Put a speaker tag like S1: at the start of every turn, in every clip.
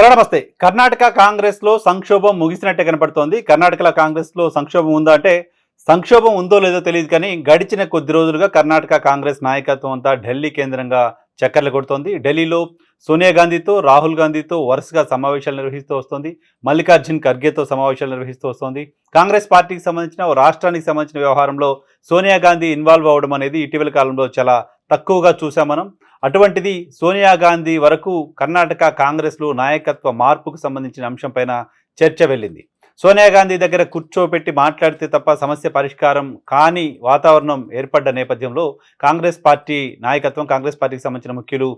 S1: Hello నమస్తే. కర్ణాటక కాంగ్రెస్లో సంక్షోభం ముగిసినట్టే కనపడుతోంది. కర్ణాటకలో కాంగ్రెస్లో సంక్షోభం ఉందా అంటే సంక్షోభం ఉందో లేదో తెలియదు కానీ గడిచిన కొద్ది రోజులుగా కర్ణాటక కాంగ్రెస్ నాయకత్వం అంతా ఢిల్లీ కేంద్రంగా చక్కర్లు కొడుతోంది. ఢిల్లీలో సోనియా గాంధీతో రాహుల్ గాంధీతో వరుసగా సమావేశాలు నిర్వహిస్తూ వస్తోంది. మల్లికార్జున్ ఖర్గేతో సమావేశాలు నిర్వహిస్తూ వస్తోంది. కాంగ్రెస్ పార్టీకి సంబంధించిన ఓ రాష్ట్రానికి సంబంధించిన వ్యవహారంలో సోనియా గాంధీ ఇన్వాల్వ్ అవ్వడం అనేది ఇటీవల కాలంలో చాలా తక్కువగా చూసాం మనం. అటువంటిది సోనియా గాంధీ వరకు కర్ణాటక కాంగ్రెస్లో నాయకత్వ మార్పుకు సంబంధించిన అంశంపైన చర్చ వెళ్ళింది. సోనియా గాంధీ దగ్గర కూర్చోబెట్టి మాట్లాడితే తప్ప సమస్య పరిష్కారం కాని వాతావరణం ఏర్పడ్డ నేపథ్యంలో కాంగ్రెస్ పార్టీ నాయకత్వం కాంగ్రెస్ పార్టీకి సంబంధించిన ముఖ్యులు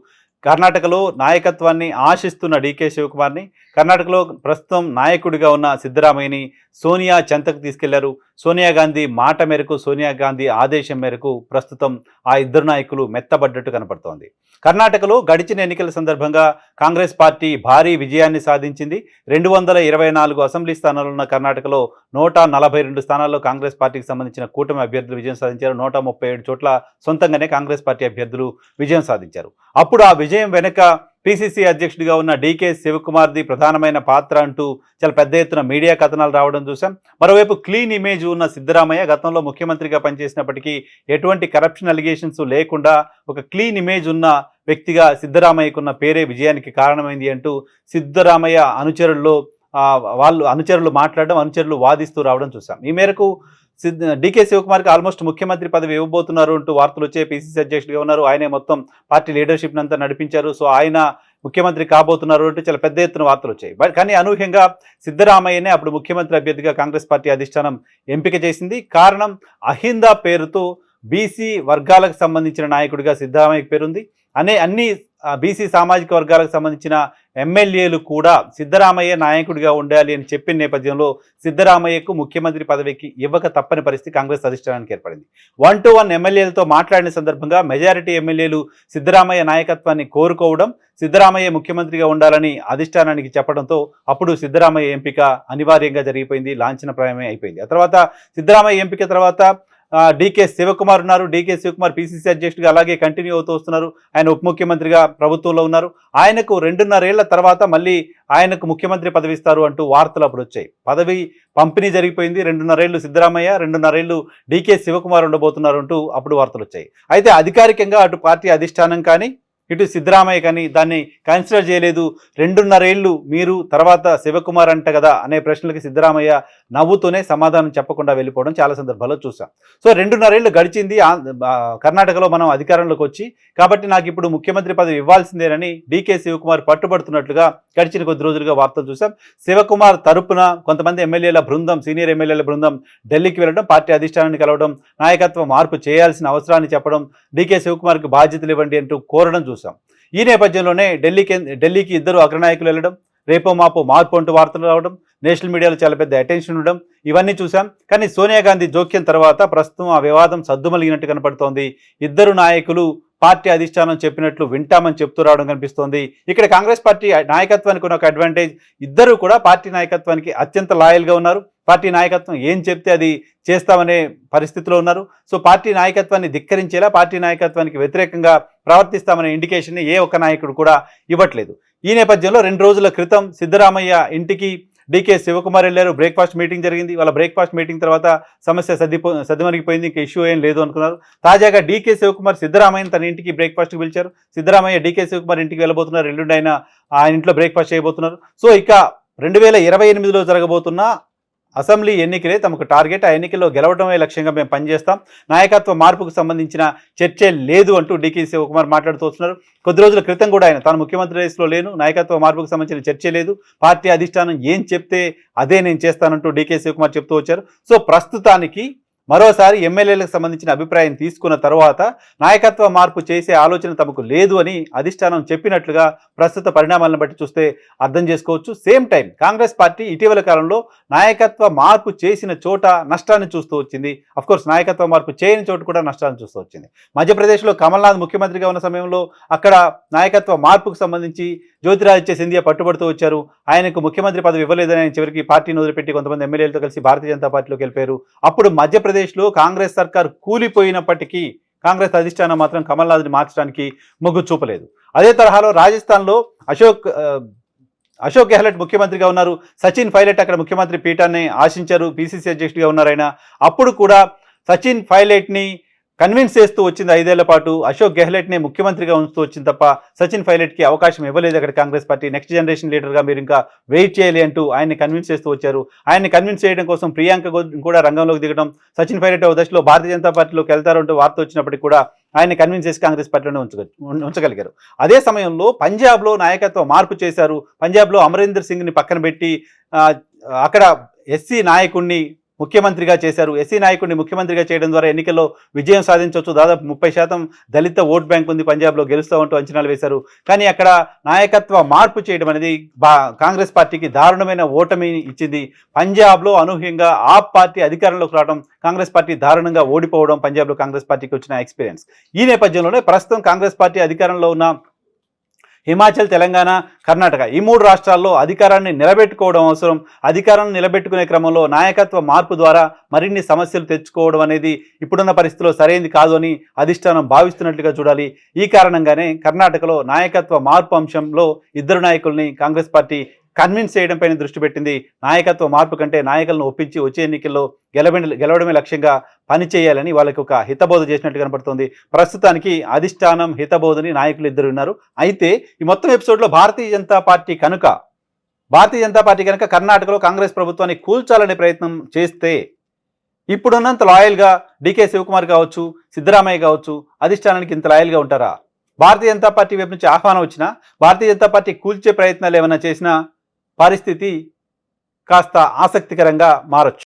S1: కర్ణాటకలో నాయకత్వాన్ని ఆశిస్తున్న డీకే శివకుమార్ని కర్ణాటకలో ప్రస్తుతం నాయకుడిగా ఉన్న సిద్ధరామయ్యని సోనియా చెంతకు తీసుకెళ్ళారు. సోనియా గాంధీ మాట మేరకు సోనియా గాంధీ ఆదేశం మేరకు ప్రస్తుతం ఆ ఇద్దరు నాయకులు మెత్తబడ్డట్టు కనపడుతోంది. కర్ణాటకలో గడిచిన ఎన్నికల సందర్భంగా కాంగ్రెస్ పార్టీ భారీ విజయాన్ని సాధించింది. రెండు వందల ఇరవై నాలుగు అసెంబ్లీ స్థానాలు ఉన్న కర్ణాటకలో నూట నలభై రెండు స్థానాల్లో కాంగ్రెస్ పార్టీకి సంబంధించిన కూటమి అభ్యర్థులు విజయం సాధించారు. నూట ముప్పై ఏడు చోట్ల సొంతంగానే కాంగ్రెస్ పార్టీ అభ్యర్థులు విజయం సాధించారు. అప్పుడు ఆ విజయం వెనుక పిసిసి అధ్యక్షుడిగా ఉన్న డీకే శివకుమార్ది ప్రధానమైన పాత్ర అంటూ చాలా పెద్ద ఎత్తున మీడియా కథనాలు రావడం చూసాం మరోవైపు క్లీన్ ఇమేజ్ ఉన్న సిద్ధరామయ్య గతంలో ముఖ్యమంత్రిగా పనిచేసినప్పటికీ ఎటువంటి కరప్షన్ అలిగేషన్స్ లేకుండా ఒక క్లీన్ ఇమేజ్ ఉన్న వ్యక్తిగా సిద్ధరామయ్యకున్న పేరే విజయానికి కారణమైంది అంటూ సిద్ధరామయ్య అనుచరుల్లో వాళ్ళు అనుచరులు మాట్లాడడం అనుచరులు వాదిస్తూ రావడం చూసాం ఈ మేరకు డీకే శివకుమార్కి ఆల్మోస్ట్ ముఖ్యమంత్రి పదవి ఇవ్వబోతున్నారు అంటూ వార్తలు వచ్చే పిసిసి అధ్యక్షుడిగా ఉన్నారు. ఆయనే మొత్తం పార్టీ లీడర్షిప్ అంతా నడిపించారు. సో ఆయన ముఖ్యమంత్రి కాబోతున్నారు అంటూ చాలా పెద్ద ఎత్తున వార్తలు వచ్చాయి. బట్ కానీ అనూహ్యంగా సిద్ధరామయ్యనే అప్పుడు ముఖ్యమంత్రి అభ్యర్థిగా కాంగ్రెస్ పార్టీ అధిష్టానం ఎంపిక చేసింది. కారణం అహిందా పేరుతో బీసీ వర్గాలకు సంబంధించిన నాయకుడిగా సిద్ధరామయ్య పేరుంది. అనే అన్ని బీసీ సామాజిక వర్గాలకు సంబంధించిన ఎమ్మెల్యేలు కూడా సిద్ధరామయ్య నాయకుడిగా ఉండాలి అని చెప్పిన నేపథ్యంలో సిద్ధరామయ్యకు ముఖ్యమంత్రి పదవికి ఇవ్వక తప్పని పరిస్థితి కాంగ్రెస్ అధిష్టానానికి ఏర్పడింది. వన్ టు వన్ ఎమ్మెల్యేలతో మాట్లాడిన సందర్భంగా మెజారిటీ ఎమ్మెల్యేలు సిద్ధరామయ్య నాయకత్వాన్ని కోరుకోవడం సిద్ధరామయ్య ముఖ్యమంత్రిగా ఉండాలని అధిష్టానానికి చెప్పడంతో అప్పుడు సిద్ధరామయ్య ఎంపిక అనివార్యంగా జరిగిపోయింది లాంఛనప్రాయమే అయిపోయింది. ఆ తర్వాత సిద్ధరామయ్య ఎంపిక తర్వాత డీకే శివకుమార్ ఉన్నారు. డీకే శివకుమార్ పిసిసి అధ్యక్షుడిగా అలాగే కంటిన్యూ అవుతూ వస్తున్నారు. ఆయన ఉప ముఖ్యమంత్రిగా ప్రభుత్వంలో ఉన్నారు. ఆయనకు రెండున్నరేళ్ళ తర్వాత మళ్ళీ ఆయనకు ముఖ్యమంత్రి పదవి ఇస్తారు అంటూ వార్తలు అప్పుడు వచ్చాయి. పదవి పంపిణీ జరిగిపోయింది. రెండున్నరేళ్ళు సిద్ధరామయ్య రెండున్నరేళ్ళు డీకే శివకుమార్ ఉండబోతున్నారు అంటూ అప్పుడు వార్తలు వచ్చాయి. అయితే అధికారికంగా అటు పార్టీ అధిష్టానం కానీ ఇటు సిద్ధరామయ్య కానీ దాన్ని కన్సిడర్ చేయలేదు. రెండున్నరేళ్ళు మీరు తర్వాత శివకుమార్ అంట కదా అనే ప్రశ్నలకి సిద్ధరామయ్య నవ్వుతూనే సమాధానం చెప్పకుండా వెళ్ళిపోవడం చాలా సందర్భాల్లో చూసాం సో రెండున్నరేళ్ళు గడిచింది. కర్ణాటకలో మనం అధికారంలోకి వచ్చి కాబట్టి నాకు ఇప్పుడు ముఖ్యమంత్రి పదవి ఇవ్వాల్సిందేనని డీకే శివకుమార్ పట్టుబడుతున్నట్లుగా గడిచిన కొద్ది రోజులుగా వార్తలు చూసాం శివకుమార్ తరపున కొంతమంది ఎమ్మెల్యేల బృందం సీనియర్ ఎమ్మెల్యేల బృందం ఢిల్లీకి వెళ్ళడం పార్టీ అధిష్టానాన్ని కలవడం నాయకత్వ మార్పు చేయాల్సిన అవసరాన్ని చెప్పడం డీకే శివకుమార్కి బాధ్యతలు ఇవ్వండి అంటూ కోరడం చూసాం ఈ నేపథ్యంలోనే ఢిల్లీకి ఢిల్లీకి ఇద్దరు అగ్రనాయకులు వెళ్ళడం రేపో మాపో మార్పు అంటూ వార్తలు రావడం నేషనల్ మీడియాలో చాలా పెద్ద అటెన్షన్ ఉండడం ఇవన్నీ చూసాం కానీ సోనియా గాంధీ జోక్యం తర్వాత ప్రస్తుతం ఆ వివాదం సద్దుమలిగినట్టు కనపడుతోంది. ఇద్దరు నాయకులు పార్టీ అధిష్టానం చెప్పినట్లు వింటామని చెప్తూ రావడం కనిపిస్తోంది. ఇక్కడ కాంగ్రెస్ పార్టీ నాయకత్వానికి ఉన్న ఒక అడ్వాంటేజ్. ఇద్దరు కూడా పార్టీ నాయకత్వానికి అత్యంత లాయల్గా ఉన్నారు. పార్టీ నాయకత్వం ఏం చెప్తే అది చేస్తామనే పరిస్థితిలో ఉన్నారు. సో పార్టీ నాయకత్వాన్ని ధిక్కరించేలా పార్టీ నాయకత్వానికి వ్యతిరేకంగా ప్రవర్తిస్తామనే ఇండికేషన్ని ఏ ఒక్క నాయకుడు కూడా ఇవ్వట్లేదు. ఈ నేపథ్యంలో రెండు రోజుల క్రితం సిద్ధరామయ్య ఇంటికి డీకే శివకుమార్ వెళ్ళారు. బ్రేక్ఫాస్ట్ మీటింగ్ జరిగింది. వాళ్ళ బ్రేక్ఫాస్ట్ మీటింగ్ తర్వాత సమస్య సర్దిపో సర్దిమరిగిపోయింది ఇంకా ఇష్యూ ఏం లేదు అనుకున్నారు. తాజాగా డీకే శివకుమార్ సిద్ధరామయ్య తన ఇంటికి బ్రేక్ఫాస్ట్కి పిలిచారు. సిద్ధరామయ్య డీకే శివకుమార్ ఇంటికి వెళ్ళబోతున్నారు. ఎల్లుండి ఆయన ఆయన ఇంట్లో బ్రేక్ఫాస్ట్ చేయబోతున్నారు. సో ఇక రెండు వేల ఇరవై ఎనిమిదిలో జరగబోతున్న అసెంబ్లీ ఎన్నికలే తమకు టార్గెట్. ఆ ఎన్నికల్లో గెలవడమే లక్ష్యంగా మేము పనిచేస్తాం. నాయకత్వ మార్పుకు సంబంధించిన చర్చే లేదు అంటూ డీకే శివకుమార్ మాట్లాడుతూ వస్తున్నారు. కొద్ది రోజుల క్రితం కూడా ఆయన తాను ముఖ్యమంత్రి రేసులో లేను నాయకత్వ మార్పుకు సంబంధించిన చర్చే లేదు. పార్టీ అధిష్టానం ఏం చెప్తే అదే నేను చేస్తానంటూ డీకే శివకుమార్ చెప్తూ వచ్చారు. సో ప్రస్తుతానికి మరోసారి ఎమ్మెల్యేలకు సంబంధించిన అభిప్రాయం తీసుకున్న తర్వాత నాయకత్వ మార్పు చేసే ఆలోచన తమకు లేదు అని అధిష్టానం చెప్పినట్లుగా ప్రస్తుత పరిణామాలను బట్టి చూస్తే అర్థం చేసుకోవచ్చు. సేమ్ టైం కాంగ్రెస్ పార్టీ ఇటీవల కాలంలో నాయకత్వ మార్పు చేసిన చోట నష్టాన్ని చూస్తూ వచ్చింది. కోర్స్ నాయకత్వ మార్పు చేయని చోటు కూడా నష్టాన్ని చూస్తూ వచ్చింది. మధ్యప్రదేశ్లో కమల్నాథ్ ముఖ్యమంత్రిగా ఉన్న సమయంలో అక్కడ నాయకత్వ మార్పుకు సంబంధించి జ్యోతిరాదిత్య సింధియా పట్టుబడుతూ వచ్చారు. ఆయనకు ముఖ్యమంత్రి పదవి ఇవ్వలేదని ఆయన చివరికి పార్టీని వదిలిపెట్టి కొంతమంది ఎమ్మెల్యేలతో కలిసి భారతీయ జనతా పార్టీలోకి వెళ్ళిపోయారు. అప్పుడు మధ్యప్రదేశ్లో కాంగ్రెస్ సర్కార్ కూలిపోయినప్పటికీ కాంగ్రెస్ అధిష్టానం మాత్రం కమల్నాథ్ని మార్చడానికి మొగ్గు చూపలేదు. అదే తరహాలో రాజస్థాన్లో అశోక్ అశోక్ గెహ్లట్ ముఖ్యమంత్రిగా ఉన్నారు. సచిన్ పైలట్ అక్కడ ముఖ్యమంత్రి పీఠాన్ని ఆశించారు. పిసిసి అధ్యక్షుడిగా ఉన్నారు ఆయన. అప్పుడు కూడా సచిన్ పైలట్ని కన్విన్స్ చేస్తూ వచ్చింది ఐదేళ్ళ పాటు. అశోక్ గెహ్లెట్నే ముఖ్యమంత్రిగా ఉంచుతూ వచ్చింది తప్ప సచిన్ పైలట్కి అవకాశం ఇవ్వలేదు అక్కడ కాంగ్రెస్ పార్టీ. నెక్స్ట్ జనరేషన్ లీడర్గా మీరు ఇంకా వెయిట్ చేయాలి అంటూ ఆయన్ని కన్విన్స్ చేస్తూ వచ్చారు. ఆయన్ని కన్విన్స్ చేయడం కోసం ప్రియాంక గో- కూడా రంగంలోకి దిగడం సచిన్ పైలట్ ఒక దశలో భారతీయ జనతా పార్టీలోకి వెళ్తారంటూ వార్త వచ్చినప్పటికీ కూడా ఆయన కన్విన్స్ చేసి కాంగ్రెస్ పార్టీలోనే ఉంచగలిగారు. అదే సమయంలో పంజాబ్లో నాయకత్వ మార్పు చేశారు. పంజాబ్లో అమరీందర్ సింగ్ని పక్కన పెట్టి అక్కడ ఎస్సీ నాయకుడిని ముఖ్యమంత్రిగా చేశారు. ఎస్సీ నాయకుడిని ముఖ్యమంత్రిగా చేయడం ద్వారా ఎన్నికల్లో విజయం సాధించవచ్చు. దాదాపు ముప్పై శాతం దళిత ఓట్ బ్యాంక్ ఉంది. పంజాబ్లో గెలుస్తామంటూ అంచనాలు వేశారు. కానీ అక్కడ నాయకత్వ మార్పు చేయడం అనేది కాంగ్రెస్ పార్టీకి దారుణమైన ఓటమి ఇచ్చింది. పంజాబ్లో అనూహ్యంగా ఆప్ పార్టీ అధికారంలోకి రావడం కాంగ్రెస్ పార్టీ దారుణంగా ఓడిపోవడం పంజాబ్లో కాంగ్రెస్ పార్టీకి వచ్చిన ఎక్స్పీరియన్స్. ఈ నేపథ్యంలోనే ప్రస్తుతం కాంగ్రెస్ పార్టీ అధికారంలో ఉన్న హిమాచల్ తెలంగాణ కర్ణాటక ఈ మూడు రాష్ట్రాల్లో అధికారాన్ని నిలబెట్టుకోవడం అవసరం. అధికారాన్ని నిలబెట్టుకునే క్రమంలో నాయకత్వ మార్పు ద్వారా మరిన్ని సమస్యలు తెచ్చుకోవడం అనేది ఇప్పుడున్న పరిస్థితిలో సరైనది కాదు అని అధిష్టానం భావిస్తున్నట్లుగా చూడాలి. ఈ కారణంగానే కర్ణాటకలో నాయకత్వ మార్పు అంశంలో ఇద్దరు నాయకుల్ని కాంగ్రెస్ పార్టీ కన్విన్స్ చేయడంపైన దృష్టి పెట్టింది. నాయకత్వ మార్పు కంటే నాయకులను ఒప్పించి వచ్చే ఎన్నికల్లో గెలవ గెలవడమే లక్ష్యంగా పనిచేయాలని వాళ్ళకి ఒక హితబోధ చేసినట్టు కనపడుతుంది. ప్రస్తుతానికి అధిష్టానం హితబోధని నాయకులు ఇద్దరు ఉన్నారు. అయితే ఈ మొత్తం ఎపిసోడ్లో భారతీయ జనతా పార్టీ కనుక భారతీయ జనతా పార్టీ కనుక కర్ణాటకలో కాంగ్రెస్ ప్రభుత్వాన్ని కూల్చాలనే ప్రయత్నం చేస్తే ఇప్పుడున్నంత లాయల్గా డికే శివకుమార్ కావచ్చు సిద్ధరామయ్య కావచ్చు అధిష్టానానికి ఇంత లాయల్గా ఉంటారా? భారతీయ జనతా పార్టీ వైపు నుంచి ఆహ్వానం వచ్చినా భారతీయ జనతా పార్టీ కూల్చే ప్రయత్నాలు ఏమైనా చేసినా పరిస్థితి కాస్త ఆసక్తికరంగా మారచ్చు.